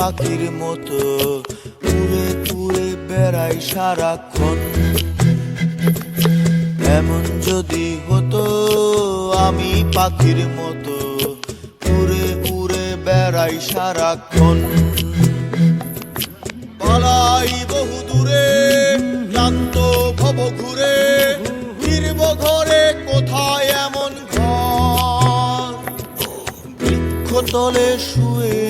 পাখির মতো উড়ে উড়ে বেড়াই সারাক্ষণ। এমন যদি হতো, আমি পাখির মতো উড়ে উড়ে বেড়াই সারাক্ষণ। পালাই বহু দূরে, ক্লান্ত ভব ঘুরে, ফিরব ঘরে কোথায় এমন ঘর? বৃক্ষতলে শুয়ে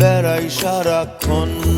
বেড়াই সারাক্ষণ।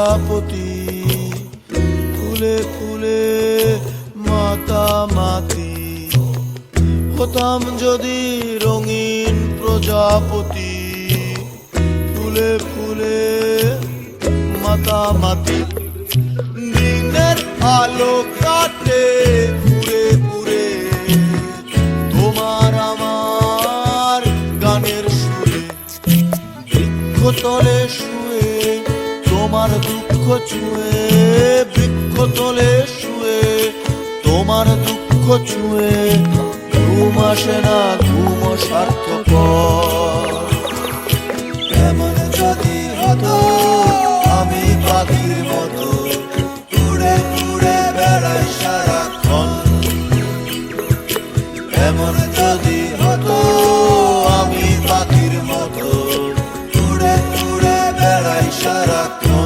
প্রজাপতি ফুলে ফুলে মাতামাতি হতাম যদি রঙিন প্রজাপতি। ফুলে ফুলে মাতামাতি দিনের আলো কাটে পুরে পুরে আমার গানের সুরে শুয়ে তোমার দুঃখ ছুঁয়ে, বৃক্ষ তলে শুয়ে, তোমার দুঃখ ছুঁয়ে, ঘুম আসে না, ঘুম স্বার্থপর এমন যদি হতো, আমি এমন যদি tu